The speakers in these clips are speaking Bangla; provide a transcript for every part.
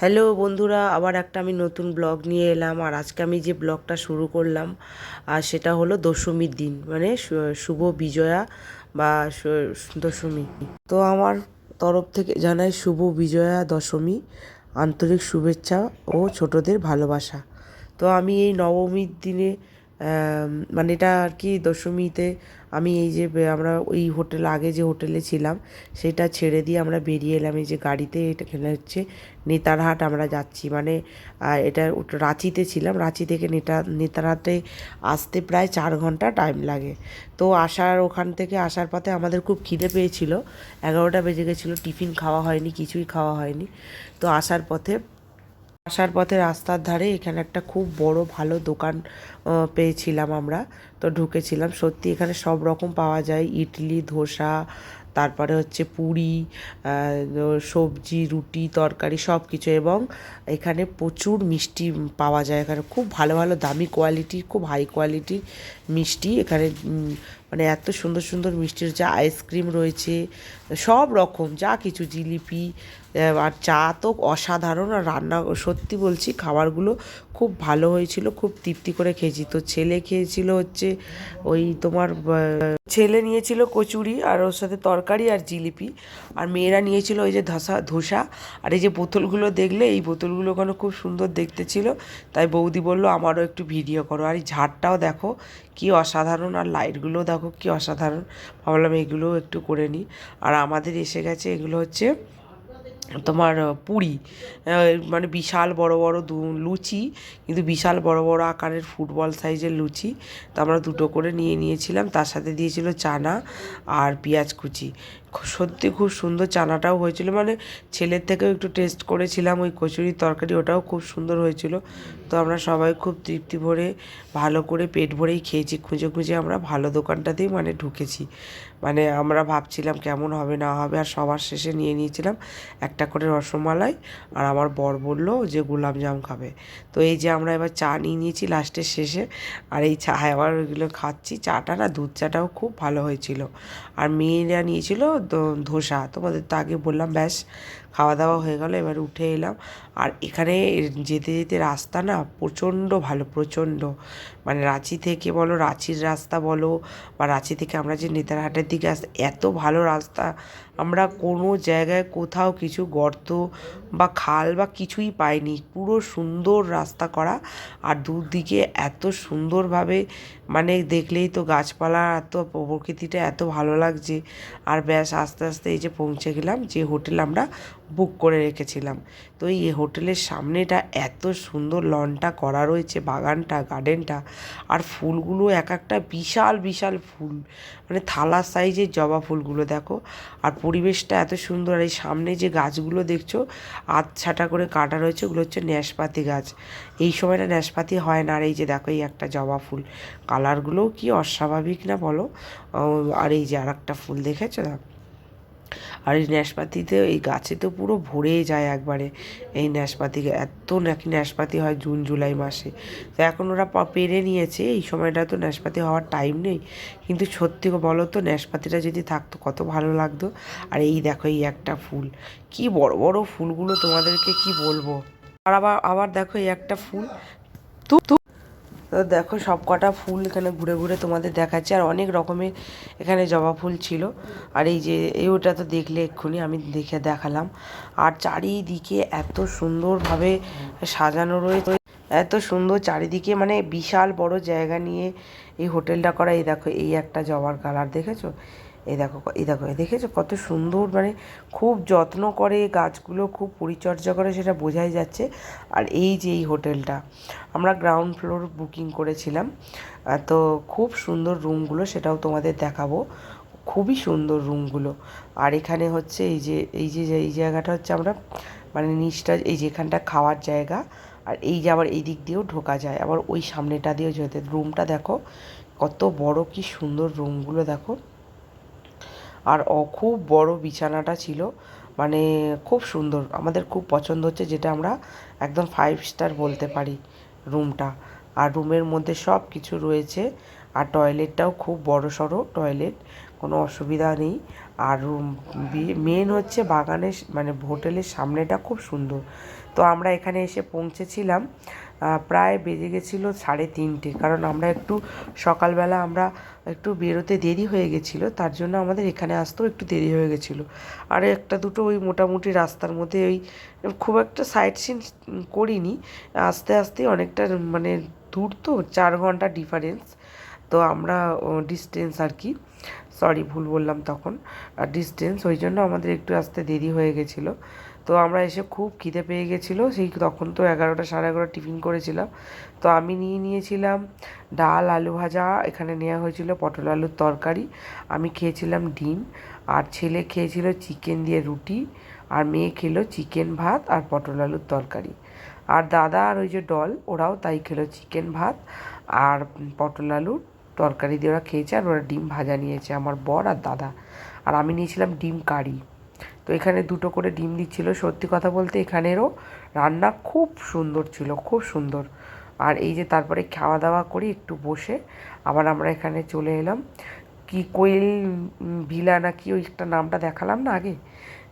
হ্যালো বন্ধুরা, আবার একটা আমি নতুন ব্লগ নিয়ে এলাম। আর আজকে আমি যে ব্লগটা শুরু করলাম, আর সেটা হলো দশমীর দিন মানে শুভ বিজয়া বা দশমী। তো আমার তরফ থেকে জানাই শুভ বিজয়া, দশমী, আন্তরিক শুভেচ্ছা ও ছোটদের ভালোবাসা। তো আমি এই নবমীর দিনে মানে এটা আর কি দশমীতে আমি এই যে আমরা ওই হোটেল, আগে যে হোটেলে ছিলাম, সেটা ছেড়ে দিয়ে আমরা বেরিয়ে এলাম এই যে গাড়িতে, এটা এখানে হচ্ছে নেতারহাট আমরা যাচ্ছি। মানে এটা রাঁচিতে ছিলাম, রাঁচি থেকে নেতা, নেতারহাটে আসতে প্রায় চার ঘণ্টা টাইম লাগে। তো আসার, ওখান থেকে আসার পথে আমাদের খুব খিদে পেয়েছিল। এগারোটা বেজে গেছিল, টিফিন খাওয়া হয়নি, কিছুই খাওয়া হয়নি। তো আসার পথে আসার পথে রাস্তার ধারে এখানে একটা খুব বড় ভালো দোকান পেয়েছিলাম আমরা। তো ঢুকেছিলাম। সত্যি এখানে সব রকম পাওয়া যায়। ইডলি, ধোসা, তারপরে হচ্ছে পুরি সবজি, রুটি, তরকারি সব কিছু এবং এখানে প্রচুর মিষ্টি পাওয়া যায়। এখানে খুব ভালো ভালো দামি কোয়ালিটির খুব হাই কোয়ালিটির মিষ্টি। এখানে মানে এত সুন্দর সুন্দর মিষ্টি রয়েছে আইসক্রিম রয়েছে সব রকম, যা কিছু, জিলিপি আর চা তো অসাধারণ। আর রান্না, সত্যি বলছি, খাবারগুলো খুব ভালো হয়েছিল, খুব তৃপ্তি করে খেয়েছি। তো ছেলে খেয়েছিল হচ্ছে ওই তোমার ছেলে নিয়েছিল কচুরি, আর ওর সাথে তরকারি আর জিলিপি। আর মেয়েরা নিয়েছিল ওই যে ধসা, ধোসা। আর এই যে বোতলগুলো দেখলে, এই বোতলগুলো ওখানে খুব সুন্দর দেখতে ছিল। তাই বৌদি বলল, আমারও একটু ভিডিও করো। আর এই ঝাড়টাও দেখো, কি অসাধারণ। আর লাইটগুলোও দেখো, কি অসাধারণ। ভাবলাম এগুলোও একটু করে নিই। আর আমাদের এসে গেছে। এগুলো হচ্ছে তোমার পুরি। মানে বিশাল বড় বড় দু, লুচি, কিন্তু বিশাল বড় বড় আকারের ফুটবল সাইজের লুচি। তো আমরা দুটো করে নিয়ে নিয়েছিলাম। তার সাথে দিয়েছিল চানা আর পেঁয়াজ কুচি। সত্যি খুব সুন্দর চানাটাও হয়েছিল। মানে ছেলের থেকেও একটু টেস্ট করেছিলাম, ওই কচুরির তরকারি ওটাও খুব সুন্দর হয়েছিল। তো আমরা সবাই খুব তৃপ্তি ভরে, ভালো করে পেট ভরেই খেয়েছি। খুঁজে খুঁজে আমরা ভালো দোকানটাতেই মানে ঢুকেছি। মানে আমরা ভাবছিলাম কেমন হবে, না হবে, আর সবার শেষে নিয়ে নিয়েছিলাম একটা করে রসমালাই। আর আমার বর বলল যে গোলাপজাম খাবে। তো এই যে আমরা এবার চা নিয়ে নিয়েছি লাস্টের শেষে। আর এই চা আবার ওইগুলো খাচ্ছি। চাটা না দুধ চাটাও খুব ভালো হয়েছিল। আর মেয়েরা নিয়েছিল ধোসা তোমাদের তো আগে বললাম ব্যাস। খাওয়া দাওয়া হয়ে গেল, এবার উঠে এলাম। আর এখানে যেতে যেতে রাস্তা না প্রচণ্ড ভালো, প্রচণ্ড। মানে রাঁচি থেকে বলো, রাঁচির রাস্তা বলো, বা রাঁচি থেকে আমরা যে নেতারহাটের দিকে আসতে এত ভালো রাস্তা। আমরা কোনো জায়গায় কোথাও কিছু গর্ত বা খাল বা কিছুই পাইনি। পুরো সুন্দর রাস্তা করা। আর দুদিকে এত সুন্দরভাবে মানে দেখলেই তো গাছপালা, এত প্রকৃতিটা এত ভালো লাগছে। আর ব্যাস আস্তে আস্তে এই যে পৌঁছে গেলাম যে হোটেল আমরা বুক করে রেখেছিলাম। তো এই হোটেলের সামনেটা এত সুন্দর লনটা করা রয়েছে, বাগানটা গার্ডেনটা আর ফুলগুলো এক একটা বিশাল বিশাল ফুল। মানে থালা সাইজের জবা ফুলগুলো দেখো। আর পরিবেশটা এত সুন্দর। আর এই সামনে যে গাছগুলো দেখছ আধছাটা করে কাটা রয়েছে, ওগুলো হচ্ছে ন্যাশপাতি গাছ। এই সময়টা ন্যাশপাতি হয় না। আর এই যে দেখো, এই একটা জবা ফুল। কালারগুলোও কি অস্বাভাবিক না বলো? আর এই যে আর একটা ফুল দেখেছ? না আর এই ন্যাশপাতিতে এই গাছে তো পুরো ভরে যায় একবারে। এই ন্যাশপাতি এত নাকি ন্যাশপাতি হয় জুন, জুলাই মাসে। তো এখন ওরা পেরে নিয়েছে, এই সময়টা তো ন্যাশপাতি হওয়ার টাইম নেই। কিন্তু সত্যি বলো তো ন্যাশপাতিটা যদি থাকতো, কত ভালো লাগতো। আর এই দেখো, এই একটা ফুল। কি বড় বড় ফুলগুলো তোমাদেরকে কি বলব? আর আবার আবার দেখো, এই একটা ফুল। তো, তু তো দেখো সব কটা ফুল এখানে ঘুরে ঘুরে তোমাদের দেখাচ্ছে, আর অনেক রকমের এখানে জবা ফুল ছিল। আর এই যে, এই ওটা তো দেখলে এক্ষুনি আমি দেখে দেখালাম। আর চারিদিকে এত সুন্দরভাবে সাজানো রয়েছে। এত সুন্দর চারিদিকে মানে বিশাল বড় জায়গা নিয়ে এই হোটেলটা করা। এই দেখো, এই একটা জবার কালার, দেখেছ? এই দেখো এই দেখো দেখেছ কত সুন্দর মানে খুব যত্ন করে গাছগুলো, খুব পরিচর্যা করে সেটা বোঝাই যাচ্ছে। আর এই যে এই হোটেলটা, আমরা গ্রাউন্ড ফ্লোর বুকিং করেছিলাম। তো খুব সুন্দর রুমগুলো সেটাও তোমাদের দেখাবো। খুবই সুন্দর রুমগুলো। আর এখানে হচ্ছে এই যে এই যে, এই জায়গাটা হচ্ছে আমরা মানে নিচটা, এই যেখানটা খাওয়ার জায়গা। আর এই যে আবার এই দিক দিয়েও ঢোকা যায়। আবার ওই সামনেটা দিয়েও যেতে রুমটা দেখো, কত বড় কি সুন্দর রুমগুলো দেখো। আর অ, খুব বড় বিছানাটা ছিল। মানে খুব সুন্দর। আমাদের খুব পছন্দ হচ্ছে যেটা আমরা একদম ফাইভ স্টার বলতে পারি রুমটা আর রুমের মধ্যে সব কিছু রয়েছে। আর টয়লেটটাও খুব বড় সড়ো টয়লেট কোনো অসুবিধা নেই। আর রুম মেন হচ্ছে বাগানের মানে হোটেলের সামনেটা খুব সুন্দর। তো আমরা এখানে এসে পৌঁছেছিলাম। প্রায় বেজে গেছিল সাড়ে তিনটে। কারণ আমরা একটু সকালবেলা আমরা একটু বেরোতে দেরি হয়ে গেছিল, তার জন্য আমাদের এখানে আসতেও একটু দেরি হয়ে গেছিল। আর একটা দুটো ওই মোটামুটি রাস্তার মধ্যে ওই খুব একটা সাইট সিন করিনি। আস্তে আস্তে অনেকটা মানে দূর তো, চার ঘণ্টা ডিফারেন্স তো আমরা ডিস্টেন্স আর কি। সরি ভুল বললাম তখন। আর ডিস্টেন্স ওই জন্য আমাদের একটু আসতে দেরি হয়ে গেছিল। তো আমরা এসে খুব খিদে পেয়ে গেছিল। সেই তখন তো এগারোটা, সাড়ে এগারোটা টিফিন করেছিলাম। তো আমি নিয়ে নিয়েছিলাম ডাল, আলু ভাজা, এখানে নেওয়া হয়েছিল পটল আলুর তরকারি। আমি খেয়েছিলাম ডিম। আর ছেলে খেয়েছিল চিকেন দিয়ে রুটি। আর মেয়ে খেলো চিকেন ভাত আর পটল আলুর তরকারি। আর দাদা আর ওই যে ডল, ওরাও তাই খেলো চিকেন ভাত আর পটল আলুর তরকারি দিয়ে ওরা খেয়েছে। আর ওরা ডিম ভাজা নিয়েছে, আমার বর আর দাদা। আর আমি নিয়েছিলাম ডিম কারি। তো এখানে দুটো করে ডিম দিচ্ছিল। সত্যি কথা বলতে এখানেরও রান্না খুব সুন্দর ছিল, খুব সুন্দর। আর এই যে তারপরে খাওয়া দাওয়া করি একটু বসে, আবার আমরা এখানে চলে এলাম। কি কোয়েল ভিলা না কি ওই একটা নামটা দেখালাম না আগে?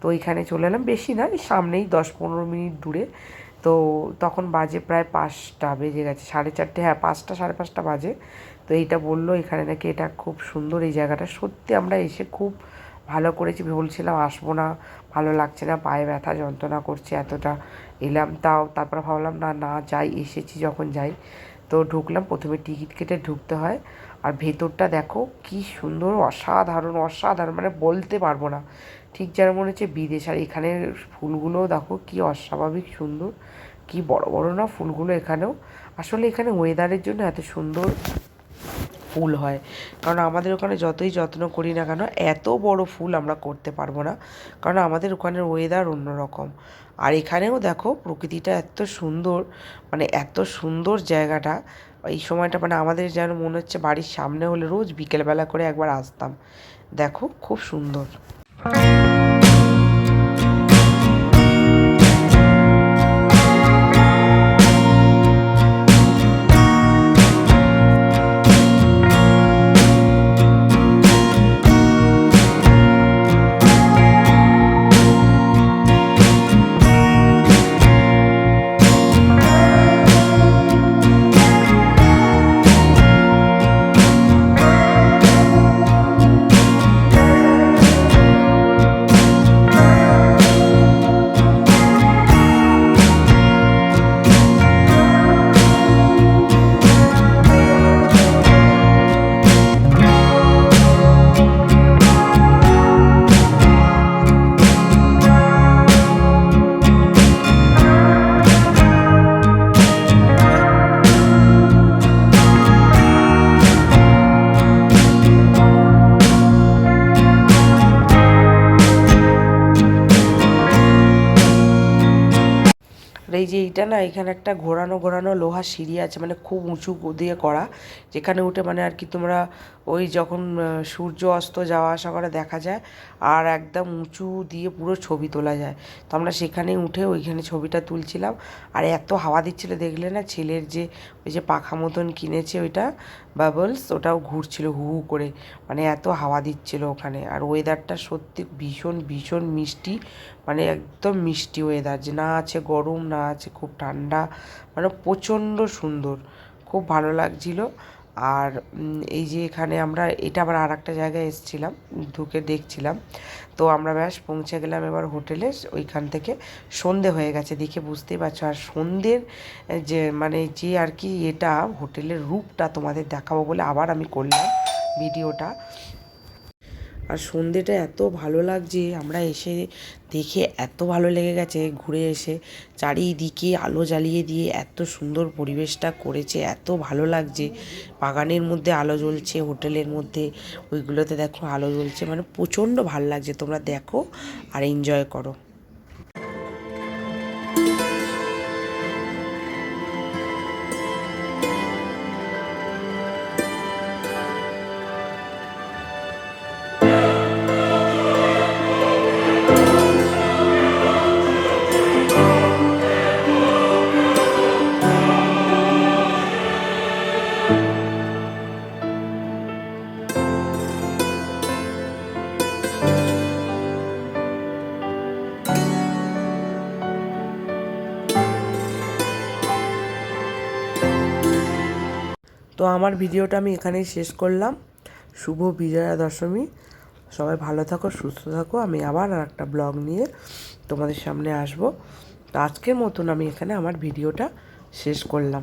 তো ওইখানে চলে এলাম। বেশি না সামনেই দশ পনেরো মিনিট দূরে। তো তখন বাজে প্রায় পাঁচটা বেজে গেছে, সাড়ে চারটে হ্যাঁ পাঁচটা, সাড়ে পাঁচটা বাজে। তো এইটা বলল, এখানে নাকি এটা খুব সুন্দর, এই জায়গাটা। সত্যি আমরা এসে খুব ভালো করেছি বলছিলাম আসব না, ভালো লাগছে না, পায়ে ব্যথা, যন্ত্রণা করছে এতটা, এলাম তাও, তারপর ভাবলাম, না না, যাই, এসেছি যখন যাই। তো ঢুকলাম, প্রথমে টিকিট কেটে ঢুকতে হয়, আর ভেতরটা দেখো, কি সুন্দর, অসাধারণ অসাধারণ মানে বলতে পারব না। ঠিক যেন মনে হচ্ছে বিদেশ, আর এখানে ফুলগুলোও দেখো, কি অস্বাভাবিক সুন্দর, কি বড় বড় না ফুলগুলো এখানেও। আসলে এখানে ওয়েদারের জন্য এত সুন্দর ফুল হয়। কারণ আমাদের ওখানে যতই যত্ন করি না কেন, এত বড় ফুল আমরা করতে পারব না। কারণ আমাদের ওখানের ওয়েদার অন্যরকম। আর এখানেও দেখো প্রকৃতিটা এত সুন্দর মানে এত সুন্দর জায়গাটা। এই সময়টা মানে আমাদের যেন মনে হচ্ছে বাড়ির সামনে হলে রোজ বিকেলবেলা করে একবার আসতাম। দেখো খুব সুন্দর। এই যে এইটা না, এখানে একটা ঘোরানো ঘোরানো লোহা সিঁড়ি আছে মানে খুব উঁচু দিয়ে করা, যেখানে উঠে মানে আর কি তোমরা ওই যখন সূর্য অস্ত যাওয়া আসা করে দেখা যায় আর একদম উঁচু দিয়ে পুরো ছবি তোলা যায়। তো আমরা সেখানে উঠে ওইখানে ছবিটা তুলছিলাম। আর এত হাওয়া দিচ্ছিল, দেখলে না ছেলের যে, ওই যে পাখা মতন কিনেছে ওইটা বাবলস ওটাও ঘুরছিল হু হু করে। মানে এত হাওয়া দিচ্ছিল ওখানে। আর ওয়েদারটা সত্যি ভীষণ ভীষণ মিষ্টি। মানে একদম মিষ্টি ওয়েদার যে না আছে গরম, না আছে খুব ঠান্ডা। মানে প্রচণ্ড সুন্দর। খুব ভালো লাগছিল। আর এই যে এখানে আমরা, এটা আবার আর একটা জায়গায় এসেছিলাম, ঢুকে দেখছিলাম। তো আমরা ব্যাস পৌঁছে গেলাম এবার হোটেলে, ওইখান থেকে সন্ধে হয়ে গেছে, দেখে বুঝতেই পারছ। আর সন্ধ্যের যে মানে যে আর কি এটা, হোটেলের রূপটা তোমাদের দেখাবো বলে আবার আমি করলাম ভিডিওটা। আর সন্ধেটা এত ভালো লাগছে, আমরা এসে দেখে এত ভালো লেগে গেছে ঘুরে এসে। চারিদিকে আলো জ্বালিয়ে দিয়ে এত সুন্দর পরিবেশটা করেছে, এত ভালো লাগছে। বাগানের মধ্যে আলো জ্বলছে, হোটেলের মধ্যে, ওইগুলোতে দেখো আলো জ্বলছে মানে প্রচণ্ড ভালো লাগছে। তোমরা দেখো আর এনজয় করো। তো আমার ভিডিওটা আমি এখানেই শেষ করলাম। শুভ বিজয়া দশমী। সবাই ভালো থাকো, সুস্থ থাকো। আমি আবার আর একটা ব্লগ নিয়ে তোমাদের সামনে আসব। তো আজকের মতন আমি এখানে আমার ভিডিওটা শেষ করলাম।